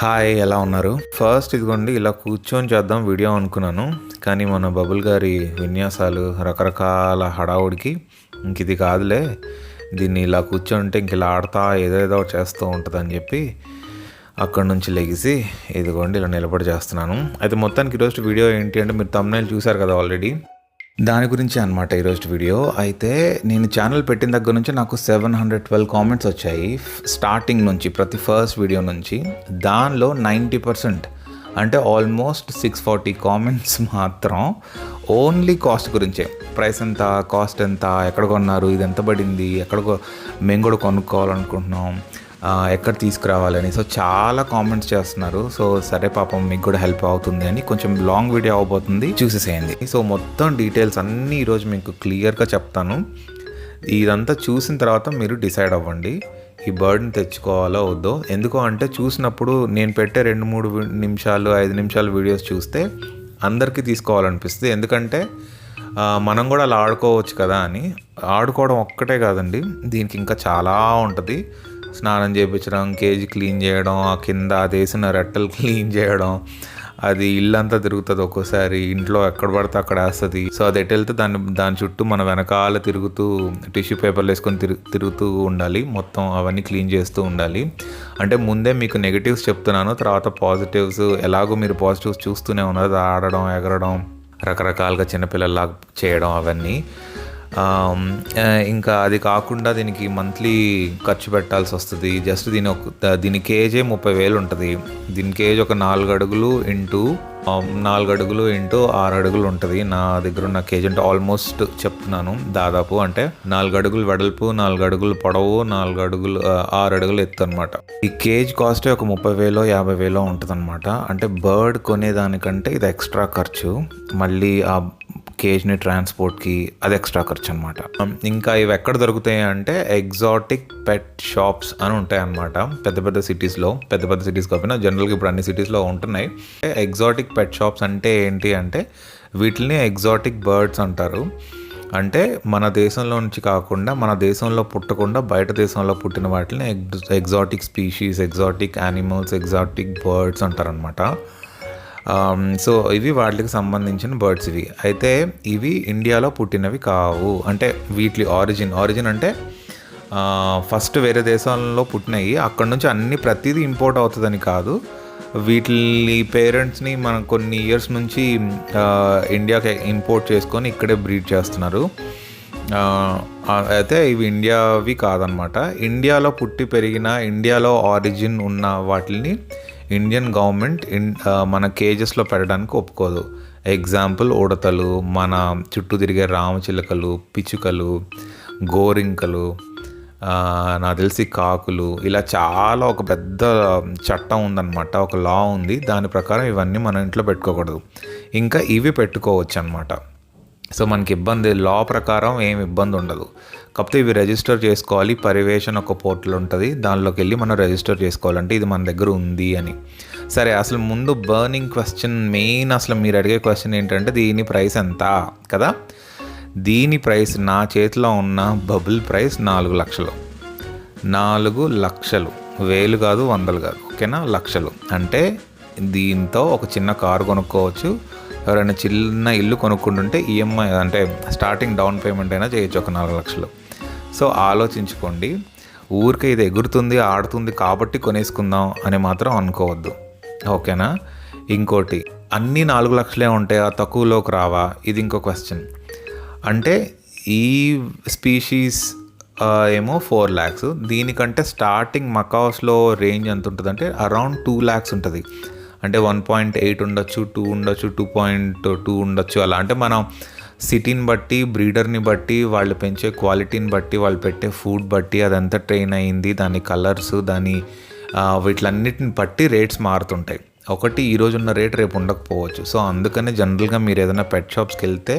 Hi ఎలా ఉన్నారు? First ఇదిగోండి ఇలా కూర్చొని చేద్దాం వీడియో అనుకున్నాను. కానీ మన బబుల్ గారి విన్యాసాలు రకరకాల హడావుడికి ఇంక ఇది కాదులే. దీన్ని ఇలా కూర్చోంటే ఇంక ఇలా ఆడతా ఏదేదో చేస్తూ ఉంటుందని చెప్పి అక్కడ నుంచి లెగిసి ఇదిగోండి ఇలా నిలబడి చేస్తున్నాను. అయితే మొత్తానికి ఈరోజు వీడియో ఏంటి అంటే మీరు తమ్ముళ్ళు చూశారు కదా ఆల్రెడీ దాని గురించి అనమాట ఈరోజు వీడియో. అయితే నేను ఛానల్ పెట్టిన దగ్గర నుంచి నాకు సెవెన్ హండ్రెడ్ ట్వెల్వ్ కామెంట్స్ వచ్చాయి. స్టార్టింగ్ నుంచి ప్రతి ఫస్ట్ వీడియో నుంచి. దానిలో నైంటీ పర్సెంట్ అంటే ఆల్మోస్ట్ సిక్స్ ఫార్టీ కామెంట్స్ మాత్రం ఓన్లీ కాస్ట్ గురించే. ప్రైస్ ఎంత కాస్ట్ ఎంత ఎక్కడ కొన్నారు ఇది ఎంత పడింది ఎక్కడ మేము కూడా కొనుక్కోవాలనుకుంటున్నాం. ఎక్కడ తీసుకురావాలని. సో చాలా కామెంట్స్ చేస్తున్నారు. సో సరే పాపం మీకు కూడా హెల్ప్ అవుతుంది అని. కొంచెం లాంగ్ వీడియో అవబోతుంది. చూసేసేయండి. సో మొత్తం డీటెయిల్స్ అన్నీ ఈరోజు మీకు క్లియర్గా చెప్తాను. ఇదంతా చూసిన తర్వాత మీరు డిసైడ్ అవ్వండి. ఈ బర్డ్ని తెచ్చుకోవాలో వద్దో. ఎందుకు అంటే చూసినప్పుడు నేను పెట్టే రెండు మూడు నిమిషాలు ఐదు నిమిషాలు వీడియోస్ చూస్తే అందరికీ తీసుకోవాలనిపిస్తుంది. ఎందుకంటే మనం కూడా అలా ఆడుకోవచ్చు కదా అని. ఆడుకోవడం ఒక్కటే కాదండి. దీనికి ఇంకా చాలా ఉంటుంది. స్నానం చేయించడం కేజీ క్లీన్ చేయడం ఆ కింద అది వేసిన రెట్టలు క్లీన్ చేయడం. అది ఇల్లంతా తిరుగుతుంది ఒక్కోసారి. ఇంట్లో ఎక్కడ పడితే అక్కడ వేస్తుంది. సో అది ఎటు వెళ్తే దాని దాని చుట్టూ మన వెనకాల తిరుగుతూ టిష్యూ పేపర్లు వేసుకొని తిరు తిరుగుతూ ఉండాలి. మొత్తం అవన్నీ క్లీన్ చేస్తూ ఉండాలి. అంటే ముందే మీకు నెగిటివ్స్ చెప్తున్నాను. తర్వాత పాజిటివ్స్ ఎలాగో మీరు పాజిటివ్స్ చూస్తూనే ఉన్నారు. అది ఆడడం ఎగరడం రకరకాలుగా చిన్నపిల్లల్లా చేయడం అవన్నీ. ఇంకా అది కాకుండా దీనికి మంత్లీ ఖర్చు పెట్టాల్సి వస్తుంది. జస్ట్ దీని ఒక దీని కేజే ముప్పై వేలు ఉంటుంది. దీని కేజీ ఒక నాలుగు అడుగులు ఇంటూ నాలుగు అడుగులు ఇంటూ ఆరు అడుగులు ఉంటుంది. నా దగ్గర ఉన్న కేజీ అంటే ఆల్మోస్ట్ చెప్తున్నాను. దాదాపు అంటే నాలుగు అడుగులు వెడల్పు నాలుగు అడుగులు పొడవు నాలుగు అడుగులు ఆరు అడుగులు ఎత్తు అనమాట ఈ కేజ్ కాస్ట్ ఒక ముప్పై వేలో యాభై వేలో ఉంటుంది అనమాట అంటే బర్డ్ కొనేదానికంటే ఇది ఎక్స్ట్రా ఖర్చు. మళ్ళీ ఆ కేజ్ని ట్రాన్స్పోర్ట్కి అది ఎక్స్ట్రా ఖర్చు అనమాట um, ఇంకా ఇవి ఎక్కడ దొరుకుతాయి అంటే ఎగ్జాటిక్ పెట్ షాప్స్ అని ఉంటాయి అనమాట పెద్ద పెద్ద సిటీస్లో పెద్ద పెద్ద సిటీస్ కాకపోయినా జనరల్గా ఇప్పుడు అన్ని సిటీస్లో ఉంటున్నాయి. ఎగ్జాటిక్ పెట్ షాప్స్ అంటే ఏంటి అంటే వీటిని ఎగ్జాటిక్ బర్డ్స్ అంటారు. అంటే మన దేశంలో నుంచి కాకుండా మన దేశంలో పుట్టకుండా బయట దేశంలో పుట్టిన వాటిని exotic species exotic animals exotic birds అంటారనమాట Um, సో ఇవి వాటికి సంబంధించిన బర్డ్స్ ఇవి. అయితే ఇవి ఇండియాలో పుట్టినవి కావు. అంటే వీటి ఆరిజిన్ ఆరిజిన్ అంటే ఫస్ట్ వేరే దేశాలలో పుట్టినాయి. అక్కడ నుంచి అన్ని ప్రతిదీ ఇంపోర్ట్ అవుతుందని కాదు. వీటి పేరెంట్స్ని మనం కొన్ని ఇయర్స్ నుంచి ఇండియాకి ఇంపోర్ట్ చేసుకొని ఇక్కడే బ్రీడ్ చేస్తున్నారు. అయితే ఇవి ఇండియావి కాదనమాట. ఇండియాలో పుట్టి పెరిగిన ఇండియాలో ఆరిజిన్ ఉన్న వాటిని ఇండియన్ గవర్నమెంట్ ఇన్ మన కేజెస్లో పెట్టడానికి ఒప్పుకోదు. ఎగ్జాంపుల్ ఉడతలు మన చుట్టూ తిరిగే రామచిలుకలు పిచ్చుకలు గోరింకలు నాకు తెలిసి కాకులు ఇలా చాలా ఒక పెద్ద చట్టం ఉందన్నమాట. ఒక లా ఉంది. దాని ప్రకారం ఇవన్నీ మన ఇంట్లో పెట్టుకోకూడదు. ఇంకా ఇవి పెట్టుకోవచ్చు అనమాట సో మనకి ఇబ్బంది లా ప్రకారం ఏమి ఇబ్బంది ఉండదు కాకపోతే ఇవి రిజిస్టర్ చేసుకోవాలి. పరివేషన్ ఒక పోర్టల్ ఉంటుంది. దానిలోకి వెళ్ళి మనం రిజిస్టర్ చేసుకోవాలంటే ఇది మన దగ్గర ఉంది అని. సరే అసలు ముందు బర్నింగ్ క్వశ్చన్ మెయిన్ అసలు మీరు అడిగే క్వశ్చన్ ఏంటంటే దీని ప్రైస్ ఎంత? కదా? దీని ప్రైస్ నా చేతిలో ఉన్న బబుల్ ప్రైస్ నాలుగు లక్షలు. నాలుగు లక్షలు. వేలు కాదు వందలు కాదు. ఓకేనా లక్షలు. అంటే దీంతో ఒక చిన్న కారు కొనుక్కోవచ్చు. ఎవరైనా చిన్న ఇల్లు కొనుక్కుంటుంటే ఈఎంఐ అంటే స్టార్టింగ్ డౌన్ పేమెంట్ అయినా చేయొచ్చు ఒక నాలుగు లక్షలు. సో ఆలోచించుకోండి. ఊరికే ఇది ఎగురుతుంది ఆడుతుంది కాబట్టి కొనేసుకుందాం అని మాత్రం అనుకోవద్దు. ఓకేనా? ఇంకోటి అన్నీ నాలుగు లక్షలే ఉంటాయా తక్కువలోకి రావా? ఇది ఇంకో క్వశ్చన్ అంటే ఈ స్పీషీస్ ఏమో ఫోర్ ల్యాక్స్ దీనికంటే స్టార్టింగ్ మకాస్లో రేంజ్ ఎంత ఉంటుంది అంటే అరౌండ్ టూ ల్యాక్స్ ఉంటుంది. అంటే వన్ పాయింట్ ఎయిట్ ఉండొచ్చు టూ ఉండొచ్చు టూ పాయింట్ టూ ఉండొచ్చు అలా. అంటే మనం సిటీని బట్టి బ్రీడర్ని బట్టి వాళ్ళు పెంచే క్వాలిటీని బట్టి వాళ్ళు పెట్టే ఫుడ్ బట్టి అదంతా ట్రైన్ అయింది. దాని కలర్స్ దాని వీటిలన్నిటిని బట్టి రేట్స్ మారుతుంటాయి. ఒకటి ఈరోజు ఉన్న రేట్ రేపు ఉండకపోవచ్చు. సో అందుకనే జనరల్గా మీరు ఏదైనా పెట్ షాప్స్కి వెళ్తే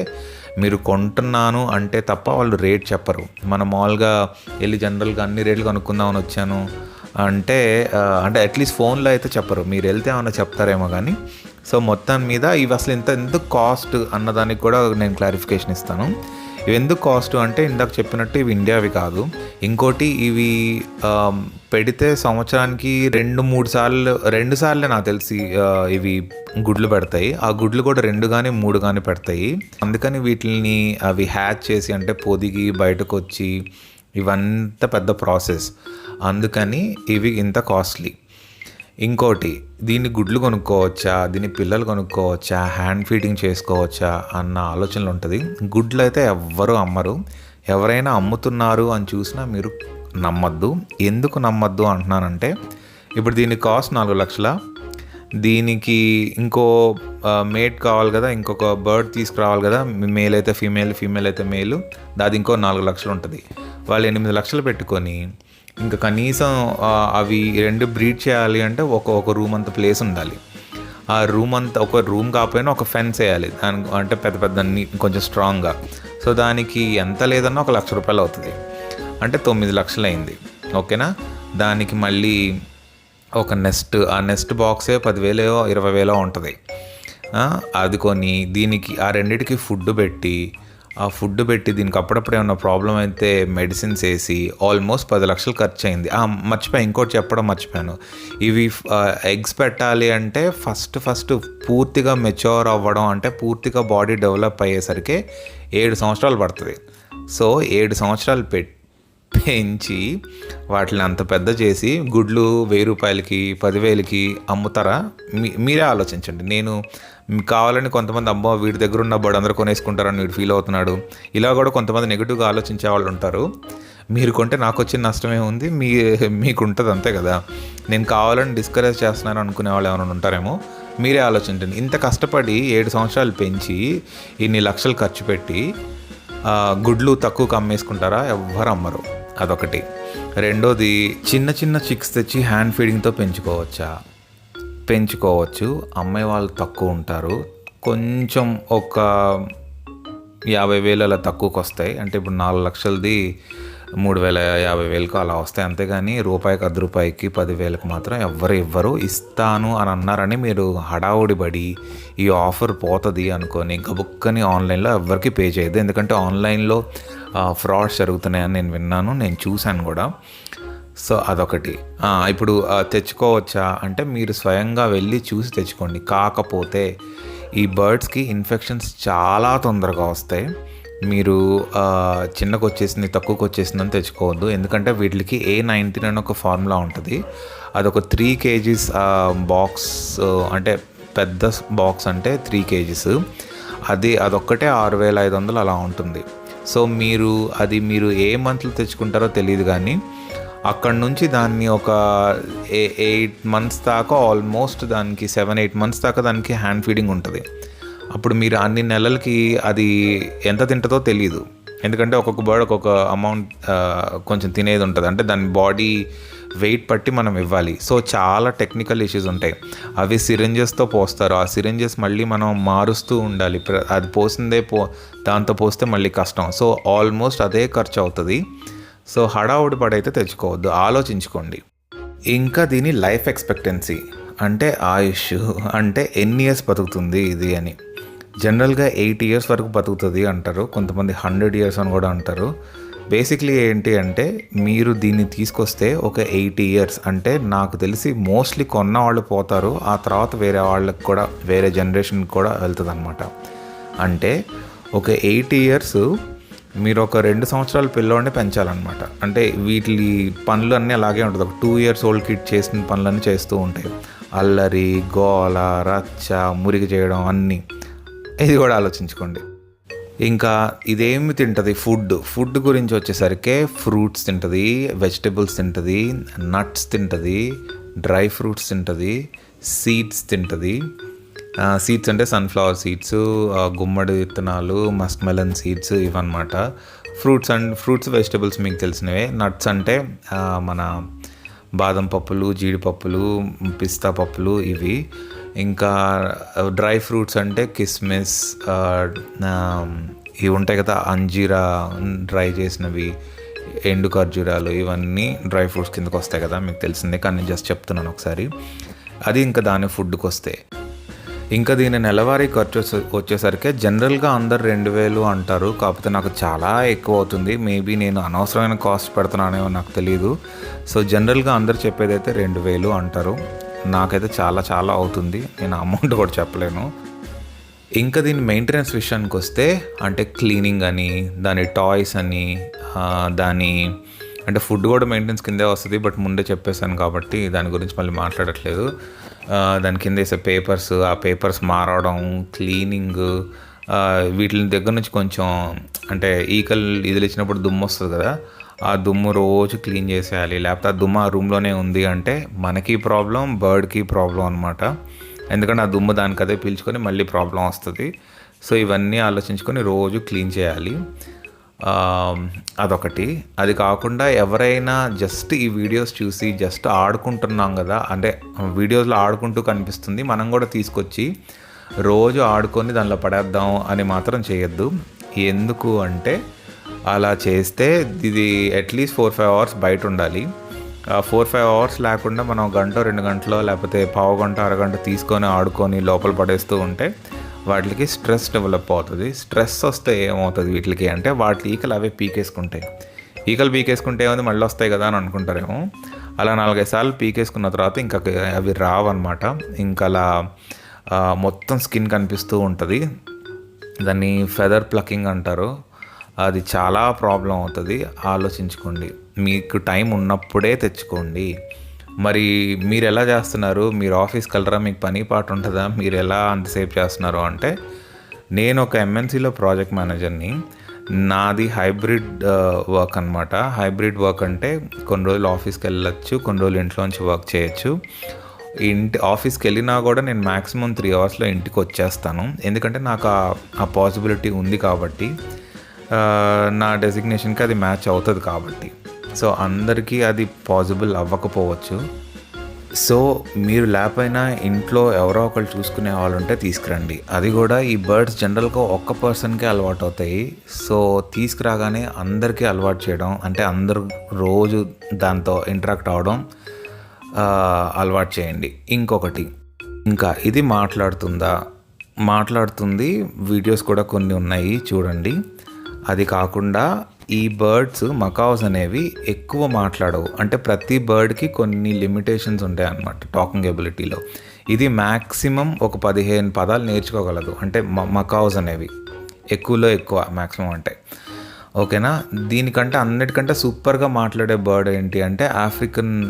మీరు కొంటున్నాను అంటే తప్ప వాళ్ళు రేట్ చెప్పరు. మన మామూలుగా వెళ్ళి జనరల్గా అన్ని రేట్లు కనుక్కుందామని వచ్చాను అంటే అంటే అట్లీస్ట్ ఫోన్లో అయితే చెప్పరు. మీరు వెళ్తే ఏమైనా చెప్తారేమో కానీ సో మొత్తం మీద ఇవి అసలు ఇంత ఎందుకు కాస్ట్ అన్నదానికి కూడా నేను క్లారిఫికేషన్ ఇస్తాను. ఇవి ఎందుకు కాస్ట్ అంటే ఇందాక చెప్పినట్టు ఇవి ఇండియావి కాదు. ఇంకోటి ఇవి పెడితే సంవత్సరానికి రెండు మూడు సార్లు రెండు సార్లే నాకు తెలిసి ఇవి గుడ్లు పెడతాయి. ఆ గుడ్లు కూడా రెండు కానీ మూడు కానీ పెడతాయి. అందుకని వీటిని అవి హ్యాచ్ చేసి అంటే పొదిగి బయటకు వచ్చి ఇవంత పెద్ద ప్రాసెస్ అందుకని ఇవి ఇంత కాస్ట్లీ ఇంకోటి దీన్ని గుడ్లు కొనుక్కోవచ్చా? దీన్ని పిల్లలు కొనుక్కోవచ్చా? హ్యాండ్ ఫీడింగ్ చేసుకోవచ్చా? అన్న ఆలోచనలు ఉంటుంది. గుడ్లు అయితే ఎవ్వరూ అమ్మరు. ఎవరైనా అమ్ముతున్నారు అని చూసినా మీరు నమ్మద్దు. ఎందుకు నమ్మద్దు అంటున్నానంటే ఇప్పుడు దీని కాస్ట్ నాలుగు లక్షల? దీనికి ఇంకో మేట్ కావాలి కదా ఇంకొక బర్డ్ తీసుకురావాలి కదా మేల్ అయితే ఫీమేల్ ఫీమేల్ అయితే మేలు దాది ఇంకో నాలుగు లక్షలు ఉంటుంది. వాళ్ళు ఎనిమిది లక్షలు పెట్టుకొని ఇంకా కనీసం అవి రెండు బ్రీడ్ చేయాలి అంటే ఒక ఒక రూమ్ అంత ప్లేస్ ఉండాలి. ఆ రూమ్ అంతా ఒక రూమ్ కాకపోయినా ఒక ఫెన్స్ వేయాలి. దాని అంటే పెద్ద పెద్ద కొంచెం స్ట్రాంగ్గా సో దానికి ఎంత లేదన్నా ఒక లక్ష రూపాయలు అవుతుంది. అంటే తొమ్మిది లక్షలు అయింది. ఓకేనా? దానికి మళ్ళీ ఒక నెస్ట్ ఆ నెస్ట్ బాక్సే పదివేలో ఇరవై వేలో ఉంటుంది. అది కొని దీనికి ఆ రెండిటికి ఫుడ్ పెట్టి ఆ ఫుడ్ పెట్టి దీనికి అప్పుడప్పుడు ఏమన్నా ప్రాబ్లం అయితే మెడిసిన్స్ వేసి ఆల్మోస్ట్ పది లక్షలు ఖర్చు అయింది ఆ, మర్చిపోయా ఇంకోటి చెప్పడం మర్చిపోయాను. ఇవి ఎగ్స్ పెట్టాలి అంటే ఫస్ట్ ఫస్ట్ పూర్తిగా మెచ్యూర్ అవ్వడం అంటే పూర్తిగా బాడీ డెవలప్ అయ్యేసరికి ఏడు సంవత్సరాలు పడుతుంది. సో ఏడు సంవత్సరాలు పెట్టి పెంచి వాటిని అంత పెద్ద చేసి గుడ్లు వెయ్యి రూపాయలకి పదివేలకి అమ్ముతారా? మీ మీరే ఆలోచించండి. నేను కావాలని కొంతమంది అమ్మో వీడి దగ్గర ఉన్న బడి అందరూ కొనేసుకుంటారని వీడు ఫీల్ అవుతున్నాడు. ఇలా కూడా కొంతమంది నెగిటివ్గా ఆలోచించే వాళ్ళు ఉంటారు. మీరు కొంటే నాకు వచ్చిన నష్టమే ఉంది మీ మీకు ఉంటుంది అంతే కదా. నేను కావాలని డిస్కరేజ్ చేస్తున్నాను అనుకునే వాళ్ళు ఏమైనా ఉంటారేమో మీరే ఆలోచించండి. ఇంత కష్టపడి ఏడు సంవత్సరాలు పెంచి ఇన్ని లక్షలు ఖర్చు పెట్టి గుడ్లు తక్కువ అమ్మేసుకుంటారా ఎవ్వరు అమ్మరు. అదొకటి. రెండోది చిన్న చిన్న చిక్స్ తెచ్చి హ్యాండ్ ఫీడింగ్తో పెంచుకోవచ్చా? పెంచుకోవచ్చు. అమ్మాయి వాళ్ళు తక్కువ ఉంటారు. కొంచెం ఒక యాభై వేలు అలా తక్కువకి వస్తాయి అంటే ఇప్పుడు నాలుగు లక్షలది మూడు వేల యాభై వేలకు అలా వస్తాయి. అంతేగాని రూపాయికి అర్ధ రూపాయికి పదివేలకు మాత్రం ఎవ్వరు ఇవ్వరు. ఇస్తాను అని అన్నారని మీరు హడావుడి పడి ఈ ఆఫర్ పోతుంది అనుకొని గబుక్కని ఆన్లైన్లో ఎవ్వరికి పే చేయదు ఎందుకంటే ఆన్లైన్లో ఫ్రాడ్స్ జరుగుతున్నాయని నేను విన్నాను నేను చూశాను కూడా. సో అదొకటి. ఇప్పుడు తెచ్చుకోవచ్చా? అంటే మీరు స్వయంగా వెళ్ళి చూసి తెచ్చుకోండి. కాకపోతే ఈ బర్డ్స్కి ఇన్ఫెక్షన్స్ చాలా తొందరగా వస్తాయి. మీరు చిన్నకు వచ్చేసింది తక్కువకి వచ్చేసిందని తెచ్చుకోవద్దు. ఎందుకంటే వీటికి ఏ నైన్టీన్ అని ఒక ఫార్ములా ఉంటుంది. అదొక త్రీ కేజీస్ బాక్స్ అంటే పెద్ద బాక్స్ అంటే త్రీ కేజీస్. అది అదొక్కటే ఆరు వేల ఐదు వందలు అలా ఉంటుంది. సో మీరు అది మీరు ఏ మంత్లో తెచ్చుకుంటారో తెలియదు కానీ అక్కడ నుంచి దాన్ని ఒక ఎయిట్ మంత్స్ దాకా ఆల్మోస్ట్ దానికి సెవెన్ ఎయిట్ మంత్స్ దాకా దానికి హ్యాండ్ ఫీడింగ్ ఉంటుంది. అప్పుడు మీరు అన్ని నెలలకి అది ఎంత తింటుందో తెలియదు ఎందుకంటే ఒక్కొక్క బర్డ్ ఒక్కొక్క అమౌంట్ కొంచెం తినేది ఉంటుంది. అంటే దాని బాడీ వెయిట్ పట్టి మనం ఇవ్వాలి. సో చాలా టెక్నికల్ ఇష్యూస్ ఉంటాయి. అవి సిరింజెస్తో పోస్తారు. ఆ సిరింజెస్ మళ్ళీ మనం మారుస్తూ ఉండాలి. ప్ర- అది పోసిందే పో దాంతో పోస్తే మళ్ళీ కష్టం. సో ఆల్మోస్ట్ అదే ఖర్చు అవుతుంది సో హడావుడి పడైతే తెచ్చుకోవద్దు. ఆలోచించుకోండి. ఇంకా దీని లైఫ్ ఎక్స్పెక్టెన్సీ. అంటే ఆయుష్ అంటే ఎన్ని ఇయర్స్ బతుకుతుంది ఇది అని. జనరల్గా ఎయిట్ ఇయర్స్ వరకు బతుకుతుంది అంటారు. కొంతమంది హండ్రెడ్ ఇయర్స్ అని కూడా అంటారు. బేసిక్లీ ఏంటి అంటే మీరు దీన్ని తీసుకొస్తే ఒక ఎయిటీ ఇయర్స్. అంటే నాకు తెలిసి మోస్ట్లీ కొన్న వాళ్ళు పోతారు. ఆ తర్వాత వేరే వాళ్ళకి కూడా వేరే జనరేషన్కి కూడా వెళ్తుంది అంటే ఒక ఎయిటీ ఇయర్స్ మీరు ఒక రెండు సంవత్సరాల పిల్లోడిని పెంచాలన్నమాట. అంటే వీటి పనులు అన్నీ అలాగే ఉంటుంది. ఒక టూ ఇయర్స్ ఓల్డ్ కిడ్ చేసిన పనులన్నీ చేస్తూ ఉంటాయి. అల్లరి గోల రచ్చ మురికి చేయడం అన్నీ. ఇది కూడా ఆలోచించుకోండి. ఇంకా ఇదేమి తింటుంది? ఫుడ్. ఫుడ్ గురించి వచ్చేసరికి ఫ్రూట్స్ తింటుంది వెజిటబుల్స్ తింటుంది నట్స్ తింటుంది డ్రై ఫ్రూట్స్ తింటుంది సీడ్స్ తింటుంది. సీడ్స్ అంటే సన్ఫ్లవర్ సీడ్స్ గుమ్మడి విత్తనాలు మస్క్ మెలన్ సీడ్స్ ఇవన్నమాట. ఫ్రూట్స్ అండ్ ఫ్రూట్స్ వెజిటబుల్స్ మీకు తెలిసినవే. నట్స్ అంటే మన బాదం పప్పులు జీడిపప్పులు పిస్తా పప్పులు ఇవి. ఇంకా డ్రై ఫ్రూట్స్ అంటే కిస్మిస్ ఇవి ఉంటాయి కదా అంజీరా డ్రై చేసినవి ఎండు ఖర్జూరాలు ఇవన్నీ డ్రై ఫ్రూట్స్ కిందకు వస్తాయి కదా మీకు తెలిసిందే. కానీ నేను జస్ట్ చెప్తున్నాను ఒకసారి. అది ఇంకా దాని ఫుడ్కి వస్తే ఇంకా దీని నెలవారీ ఖర్చు వచ్చే- వచ్చేసరికి జనరల్గా అందరు రెండు వేలు అంటారు. కాకపోతే నాకు చాలా ఎక్కువ అవుతుంది. మేబీ నేను అనవసరమైన కాస్ట్ పెడుతున్నానేమో నాకు తెలియదు సో జనరల్గా అందరు చెప్పేదైతే రెండు వేలు అంటారు. నాకైతే చాలా చాలా అవుతుంది. నేను అమౌంట్ కూడా చెప్పలేను. ఇంకా దీని మెయింటెనెన్స్ విషయానికి వస్తే అంటే క్లీనింగ్ అని దాని టాయ్స్ అని దాని అంటే ఫుడ్ కూడా మెయింటెనెన్స్ కిందే వస్తుంది. బట్ ముందే చెప్పేశాను కాబట్టి దాని గురించి మళ్ళీ మాట్లాడట్లేదు. దాని కింద వేసే పేపర్స్ ఆ పేపర్స్ మారడం క్లీనింగ్ వీటిని దగ్గర నుంచి కొంచెం అంటే ఈకలు ఇదిలిచ్చినప్పుడు దుమ్ము వస్తుంది కదా ఆ దుమ్ము రోజు క్లీన్ చేసేయాలి. లేకపోతే ఆ దుమ్ము ఆ రూమ్లోనే ఉంది అంటే మనకి ప్రాబ్లం బర్డ్కి ప్రాబ్లం అనమాట ఎందుకంటే ఆ దుమ్ము దానికి అదే పీల్చుకొని మళ్ళీ ప్రాబ్లం వస్తుంది. సో ఇవన్నీ ఆలోచించుకొని రోజు క్లీన్ చేయాలి. అదొకటి. అది కాకుండా ఎవరైనా జస్ట్ ఈ వీడియోస్ చూసి జస్ట్ ఆడుకుంటున్నాం కదా అంటే వీడియోస్లో ఆడుకుంటూ కనిపిస్తుంది మనం కూడా తీసుకొచ్చి రోజు ఆడుకొని దానిలో పడేద్దాం అని మాత్రం చేయొద్దు. ఎందుకు అంటే అలా చేస్తే ఇది అట్లీస్ట్ ఫోర్ ఫైవ్ అవర్స్ బయట ఉండాలి. ఫోర్ ఫైవ్ అవర్స్ లేకుండా మనం గంట రెండు గంటలో లేకపోతే పావు గంట అరగంట తీసుకొని ఆడుకొని లోపల పడేస్తూ ఉంటే వాటికి స్ట్రెస్ డెవలప్ అవుతుంది. స్ట్రెస్ వస్తే ఏమవుతుంది వీటికి అంటే వాటి ఈకలు అవే పీకేసుకుంటాయి. ఈకలు పీకేసుకుంటే ఏముంది? మళ్ళీ వస్తాయి కదా అని అనుకుంటారేమో. అలా నాలుగైదు సార్లు పీకేసుకున్న తర్వాత ఇంకా అవి రావన్నమాట. ఇంకా అలా మొత్తం స్కిన్ కనిపిస్తూ ఉంటుంది. దాన్ని ఫెదర్ ప్లకింగ్ అంటారు. అది చాలా ప్రాబ్లం అవుతుంది. ఆలోచించుకోండి. మీకు టైం ఉన్నప్పుడే తెచ్చుకోండి. మరి మీరు ఎలా చేస్తున్నారు? మీరు ఆఫీస్కి వెళ్ళరా? మీకు పని పాట ఉంటుందా? మీరు ఎలా అంతసేపు చేస్తున్నారు? అంటే నేను ఒక ఎంఎన్సీలో ప్రాజెక్ట్ మేనేజర్ని నాది హైబ్రిడ్ వర్క్ అనమాట హైబ్రిడ్ వర్క్ అంటే కొన్ని రోజులు ఆఫీస్కి వెళ్ళొచ్చు కొన్ని రోజులు ఇంట్లోంచి వర్క్ చేయొచ్చు. ఇంటి ఆఫీస్కి వెళ్ళినా కూడా నేను మ్యాక్సిమం త్రీ అవర్స్లో ఇంటికి వచ్చేస్తాను. ఎందుకంటే నాకు ఆ- ఆ పాసిబిలిటీ ఉంది కాబట్టి నా డెసిగ్నేషన్కి అది మ్యాచ్ అవుతుంది కాబట్టి. సో అందరికీ అది పాసిబుల్ అవ్వకపోవచ్చు. సో మీరు లేకపోయినా ఇంట్లో ఎవరో ఒకరు చూసుకునే వాళ్ళు ఉంటే తీసుకురండి. అది కూడా ఈ బర్డ్స్ జనరల్గా ఒక్క పర్సన్కే అలవాటు అవుతాయి సో తీసుకురాగానే అందరికీ అలవాటు చేయడం అంటే అందరూ రోజు దాంతో ఇంటరాక్ట్ అవడం అలవాటు చేయండి. ఇంకొకటి ఇంకా ఇది మాట్లాడుతుందా? మాట్లాడుతుంది వీడియోస్ కూడా కొన్ని ఉన్నాయి చూడండి. అది కాకుండా ఈ బర్డ్స్ మకావ్స్ అనేవి ఎక్కువ మాట్లాడవు. అంటే ప్రతి బర్డ్కి కొన్ని లిమిటేషన్స్ ఉంటాయి అన్నమాట టాకింగ్ ఎబిలిటీలో. ఇది మ్యాక్సిమం ఒక పదిహేను పదాలు నేర్చుకోగలదు. అంటే మకావ్స్ అనేవి. ఎక్కువలో ఎక్కువ మ్యాక్సిమం అంటే. ఓకేనా? దీనికంటే అన్నిటికంటే సూపర్గా మాట్లాడే బర్డ్ ఏంటి అంటే ఆఫ్రికన్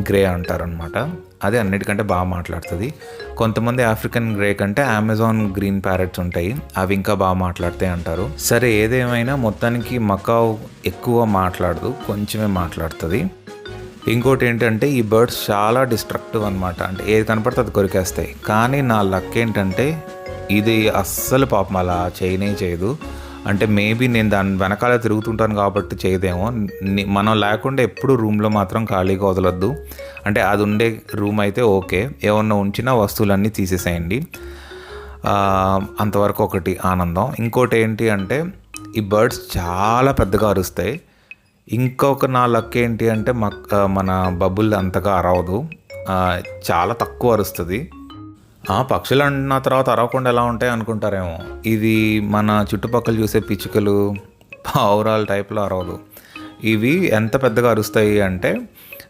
గ్రే అంటారనమాట అదే అన్నిటికంటే బాగా మాట్లాడుతుంది. కొంతమంది ఆఫ్రికన్ గ్రే కంటే అమెజాన్ గ్రీన్ ప్యారెట్స్ ఉంటాయి. అవి ఇంకా బాగా మాట్లాడతాయి అంటారు. సరే ఏదేమైనా మొత్తానికి మకావ్ ఎక్కువ మాట్లాడదు కొంచెమే మాట్లాడుతుంది. ఇంకోటి ఏంటంటే ఈ బర్డ్స్ చాలా డిస్ట్రక్టివ్ అనమాట అంటే ఏది కనపడితే అది కొరికేస్తాయి. కానీ నా లక్ ఏంటంటే ఇది అస్సలు పాపం అలా చేయనే చేయదు. అంటే మేబీ నేను దాని వెనకాల తిరుగుతుంటాను కాబట్టి చేయదేమో. మనం లేకుండా ఎప్పుడు రూమ్లో మాత్రం ఖాళీగా వదలొద్దు. అంటే అది ఉండే రూమ్ అయితే ఓకే. ఏమన్నా ఉంచినా వస్తువులన్నీ తీసేసేయండి. అంతవరకు ఒకటి ఆనందం. ఇంకోటి ఏంటి అంటే ఈ బర్డ్స్ చాలా పెద్దగా అరుస్తాయి. ఇంకొక నా లక్ ఏంటి అంటే మన బబుల్ అంతగా అరవదు. చాలా తక్కువ అరుస్తుంది. ఆ పక్షులు అన్న తర్వాత అరవకుండా ఎలా ఉంటాయి అనుకుంటారేమో. ఇది మన చుట్టుపక్కల చూసే పిచ్చుకలు పావురాల టైప్లో అరవదు. ఇవి ఎంత పెద్దగా అరుస్తాయి అంటే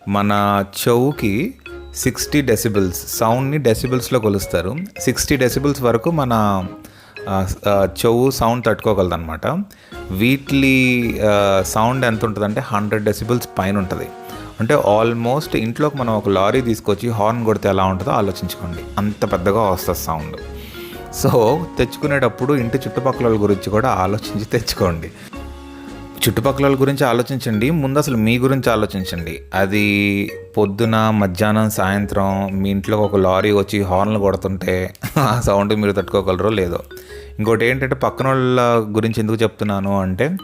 మన చెవుకి సిక్స్టీ డెసిబుల్స్ సౌండ్ని డెసిబుల్స్లో కొలుస్తారు. సిక్స్టీ డెసిబుల్స్ వరకు మన చెవు సౌండ్ తట్టుకోగలదు అనమాట సౌండ్ ఎంత ఉంటుందంటే హండ్రెడ్ డెసిబుల్స్ పైన ఉంటుంది. అంటే ఆల్మోస్ట్ ఇంట్లోకి మనం ఒక లారీ తీసుకొచ్చి హార్న్ కొడితే ఎలా ఉంటుందో ఆలోచించుకోండి. అంత పెద్దగా వస్తుంది సౌండ్ సో తెచ్చుకునేటప్పుడు ఇంటి చుట్టుపక్కల వాళ్ళ గురించి కూడా ఆలోచించి తెచ్చుకోండి. చుట్టుపక్కల గురించి ఆలోచించండి ముందు అసలు మీ గురించి ఆలోచించండి. అది పొద్దున మధ్యాహ్నం సాయంత్రం మీ ఇంట్లో ఒక లారీ వచ్చి హార్న్లు కొడుతుంటే ఆ సౌండ్ మీరు తట్టుకోగలరో లేదో. ఇంకోటి ఏంటంటే పక్కన వాళ్ళ గురించి ఎందుకు చెప్తున్నాను అంటే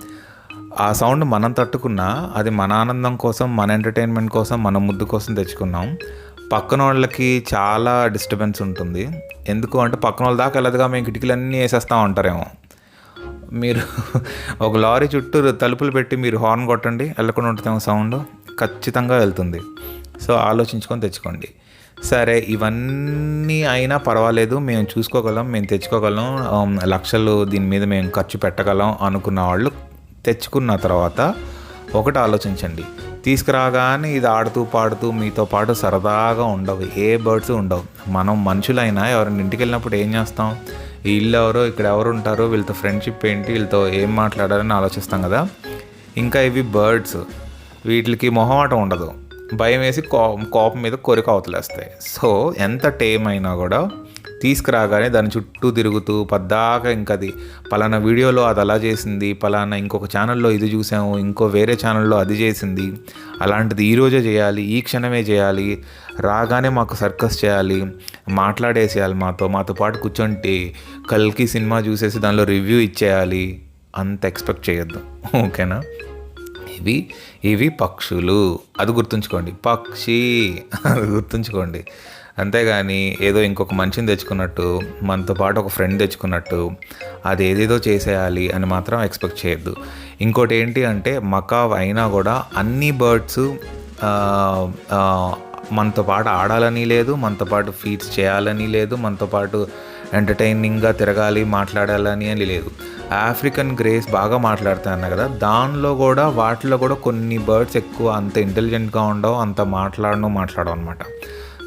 ఆ సౌండ్ మనం తట్టుకున్నా అది మన ఆనందం కోసం మన ఎంటర్టైన్మెంట్ కోసం మన ముద్దు కోసం తెచ్చుకున్నాం. పక్కన వాళ్ళకి చాలా డిస్టర్బెన్స్ ఉంటుంది. ఎందుకు అంటే పక్కన వాళ్ళ దాకా వెళ్ళదుగా మేము కిటికీలన్నీ వేసేస్తా ఉంటారేమో. మీరు ఒక లారీ చుట్టూ తలుపులు పెట్టి మీరు హార్న్ కొట్టండి వెళ్ళకుండా ఉంటుందేమో సౌండ్. ఖచ్చితంగా వెళ్తుంది. సో ఆలోచించుకొని తెచ్చుకోండి. సరే ఇవన్నీ అయినా పర్వాలేదు. మేము చూసుకోగలం మేము తెచ్చుకోగలం. లక్షలు దీని మీద మేము ఖర్చు పెట్టగలం అనుకున్న వాళ్ళు తెచ్చుకున్న తర్వాత ఒకటి ఆలోచించండి. తీసుకురాగానే ఇది ఆడుతూ పాడుతూ మీతో పాటు సరదాగా ఉండవు. ఏ బర్డ్స్ ఉండవు. మనం మనుషులైనా ఎవరిని ఇంటికి వెళ్ళినప్పుడు ఏం చేస్తాం? ఈ ఇల్లు ఎవరో ఇక్కడ ఎవరు ఉంటారో వీళ్ళతో ఫ్రెండ్షిప్ ఏంటి వీళ్ళతో ఏం మాట్లాడాలని ఆలోచిస్తాం కదా. ఇంకా ఇవి బర్డ్స్. వీటికి మొహమాటం ఉండదు. భయం వేసి కో కోపం మీద కోరిక అవతలేస్తాయి. సో ఎంత టేమ్ అయినా కూడా తీసుకురాగానే దాని చుట్టూ తిరుగుతూ పద్దాక ఇంకది అది పలానా వీడియోలో అది అలా చేసింది పలానా ఇంకొక ఛానల్లో ఇది చూసాము ఇంకో వేరే ఛానల్లో అది చేసింది అలాంటిది ఈరోజే చేయాలి ఈ క్షణమే చేయాలి రాగానే మాకు సర్కస్ చేయాలి మాట్లాడేసేయాలి మాతో మాతో పాటు కూర్చుంటే కల్కి సినిమా చూసేసి దానిలో రివ్యూ ఇచ్చేయాలి అంత ఎక్స్పెక్ట్ చేయొద్దు. ఓకేనా? ఇవి ఇవి పక్షులు. అది గుర్తుంచుకోండి పక్షి. అది గుర్తుంచుకోండి. అంతేగాని ఏదో ఇంకొక మనిషిని తెచ్చుకున్నట్టు మనతో పాటు ఒక ఫ్రెండ్ తెచ్చుకున్నట్టు అది ఏదేదో చేసేయాలి అని మాత్రం ఎక్స్పెక్ట్ చేయొద్దు. ఇంకోటి ఏంటి అంటే మకావ్ అయినా కూడా అన్ని బర్డ్స్ మనతో పాటు ఆడాలని లేదు మనతో పాటు ఫీడ్స్ చేయాలని లేదు మనతో పాటు ఎంటర్టైనింగ్గా తిరగాలి మాట్లాడాలని అని లేదు. ఆఫ్రికన్ గ్రేస్ బాగా మాట్లాడుతాను కదా దానిలో కూడా వాటిలో కూడా కొన్ని బర్డ్స్ ఎక్కువ అంత ఇంటెలిజెంట్గా ఉండవు అంత మాట్లాడను మాట్లాడవు అనమాట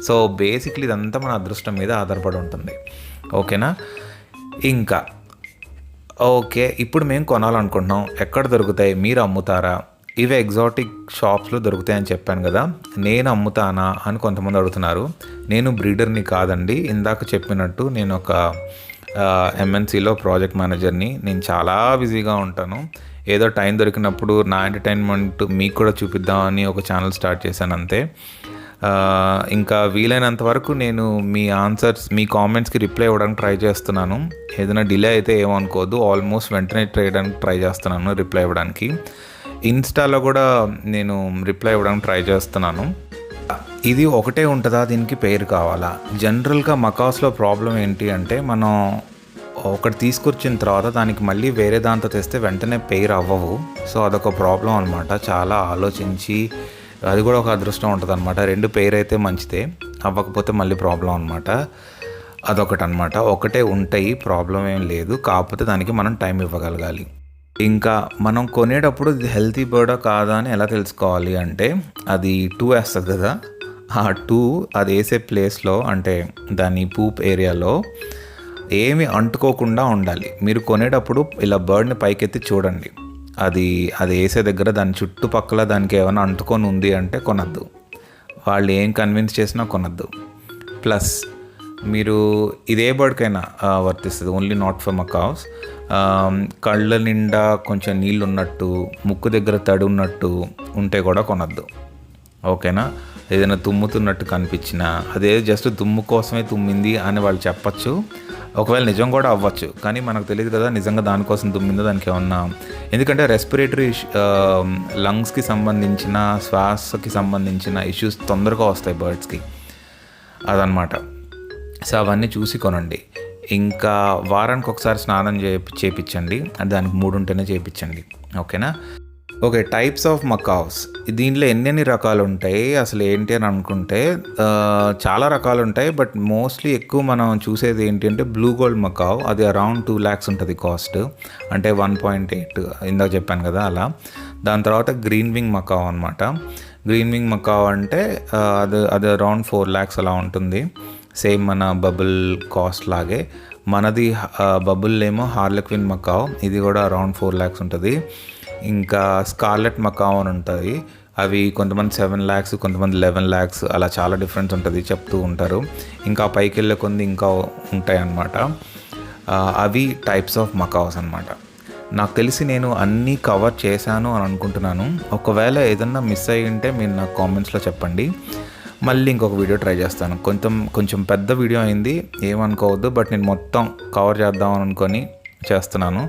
సో బేసిక్లీ ఇదంతా మన అదృష్టం మీద ఆధారపడి ఉంటుంది. ఓకేనా? ఇంకా ఓకే ఇప్పుడు మేము కొనాలనుకుంటున్నాం. ఎక్కడ దొరుకుతాయి? మీరు అమ్ముతారా? ఇవి ఎగ్జాటిక్ షాప్స్లో దొరుకుతాయని చెప్పాను కదా. నేను అమ్ముతానా అని కొంతమంది అడుగుతున్నారు. నేను బ్రీడర్ని కాదండి. ఇందాక చెప్పినట్టు నేను ఒక ఎంఎన్సీలో ప్రాజెక్ట్ మేనేజర్ని నేను చాలా బిజీగా ఉంటాను. ఏదో టైం దొరికినప్పుడు నా ఎంటర్టైన్మెంట్ మీకు కూడా చూపిద్దామని ఒక ఛానల్ స్టార్ట్ చేశాను అంతే. ఇంకా వీలైనంత వరకు నేను మీ ఆన్సర్స్ మీ కామెంట్స్కి రిప్లై ఇవ్వడానికి ట్రై చేస్తున్నాను. ఏదైనా డిలే అయితే ఏమనుకోవద్దు. ఆల్మోస్ట్ వెంటనే చేయడానికి ట్రై చేస్తున్నాను రిప్లై ఇవ్వడానికి. ఇన్స్టాలో కూడా నేను రిప్లై ఇవ్వడానికి ట్రై చేస్తున్నాను. ఇది ఒకటే ఉంటుందా? దీనికి పేరు కావాలా? జనరల్గా మకాస్లో ప్రాబ్లం ఏంటి అంటే మనం ఒకటి తీసుకొచ్చిన తర్వాత దానికి మళ్ళీ వేరే దాంతో తెస్తే వెంటనే పేరు అవ్వవు. సో అదొక ప్రాబ్లం అనమాట చాలా ఆలోచించి అది కూడా ఒక అదృష్టం ఉంటుంది అనమాట రెండు పేరు అయితే మంచిదే అవ్వకపోతే మళ్ళీ ప్రాబ్లం అనమాట అదొకటి అనమాట ఒకటే ఉంటాయి ప్రాబ్లం ఏం లేదు. కాకపోతే దానికి మనం టైం ఇవ్వగలగాలి. ఇంకా మనం కొనేటప్పుడు హెల్తీ బర్డా కాదా అని ఎలా తెలుసుకోవాలి అంటే అది టూ వేస్తుంది కదా. ఆ టూ అది వేసే ప్లేస్లో అంటే దాని పూప్ ఏరియాలో ఏమి అంటుకోకుండా ఉండాలి. మీరు కొనేటప్పుడు ఇలా బర్డ్ని పైకెత్తి చూడండి. అది అది వేసే దగ్గర దాని చుట్టుపక్కల దానికి ఏమైనా అంటుకొని ఉంది అంటే కొనద్దు. వాళ్ళు ఏం కన్విన్స్ చేసినా కొనద్దు. ప్లస్ మీరు ఇదే బర్డ్కైనా వర్తిస్తుంది. ఓన్లీ నాట్ ఫర్ మకావ్స్ కళ్ళ నిండా కొంచెం నీళ్ళు ఉన్నట్టు ముక్కు దగ్గర తడి ఉన్నట్టు ఉంటే కూడా కొనద్దు. ఓకేనా? ఏదైనా తుమ్ముతున్నట్టు కనిపించినా అదే జస్ట్ తుమ్ము కోసమే తుమ్మింది అని వాళ్ళు చెప్పచ్చు. ఒకవేళ నిజం కూడా అవ్వచ్చు కానీ మనకు తెలియదు కదా నిజంగా దానికోసం తుమ్మిందో దానికి ఏమన్నా. ఎందుకంటే రెస్పిరేటరీ లంగ్స్కి సంబంధించిన శ్వాసకి సంబంధించిన ఇష్యూస్ తొందరగా వస్తాయి బర్డ్స్కి. అదనమాట సో అవన్నీ చూసి కొనండి. ఇంకా వారానికి ఒకసారి స్నానం చే చేపించండి దానికి మూడు ఉంటేనే చేపించండి ఓకేనా? ఓకే టైప్స్ ఆఫ్ మకావ్స్ దీంట్లో ఎన్నెన్ని రకాలు ఉంటాయి అసలు ఏంటి అని అనుకుంటే చాలా రకాలు ఉంటాయి బట్ మోస్ట్లీ ఎక్కువ మనం చూసేది ఏంటి అంటే బ్లూ గోల్డ్ మకావ్ అది అరౌండ్ టూ ల్యాక్స్ ఉంటుంది కాస్ట్ అంటే వన్ పాయింట్ ఎయిట్ ఇందాక చెప్పాను కదా అలా. దాని తర్వాత గ్రీన్ వింగ్ మకావ్ అనమాట గ్రీన్ వింగ్ మకావ్ అంటే అది అది అరౌండ్ ఫోర్ ల్యాక్స్ అలా ఉంటుంది. సేమ్ మన బబుల్ కాస్ట్ లాగే. మనది బబుల్ ఏమో హార్లెక్విన్ మకావ్ ఇది కూడా అరౌండ్ ఫోర్ ల్యాక్స్ ఉంటుంది. ఇంకా స్కార్లెట్ మకావ్ అని ఉంటుంది అవి కొంతమంది సెవెన్ ల్యాక్స్ కొంతమంది లెవెన్ ల్యాక్స్ అలా చాలా డిఫరెన్స్ ఉంటుంది చెప్తూ ఉంటారు. ఇంకా పైకి వెళ్ళే కొన్ని ఇంకా ఉంటాయి అన్నమాట అవి టైప్స్ ఆఫ్ మకావ్స్ అనమాట నాకు తెలిసి నేను అన్నీ కవర్ చేశాను అని అనుకుంటున్నాను. ఒకవేళ ఏదన్నా మిస్ అయ్యి ఉంటే మీరు నాకు కామెంట్స్లో చెప్పండి. మళ్ళీ ఇంకొక వీడియో ట్రై చేస్తాను. కొంచెం కొంచెం పెద్ద వీడియో అయింది. ఏమనుకోవద్దు బట్ నేను మొత్తం కవర్ చేద్దామని అనుకొని చేస్తున్నాను.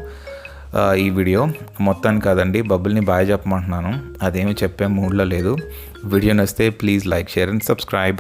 ఈ వీడియో మొత్తాన్ని కాదండి బబుల్ని బాగా చెప్పమంటున్నాను. అదేమి చెప్పే మూడ్లో లేదు. వీడియో నచ్చితే please like share and subscribe.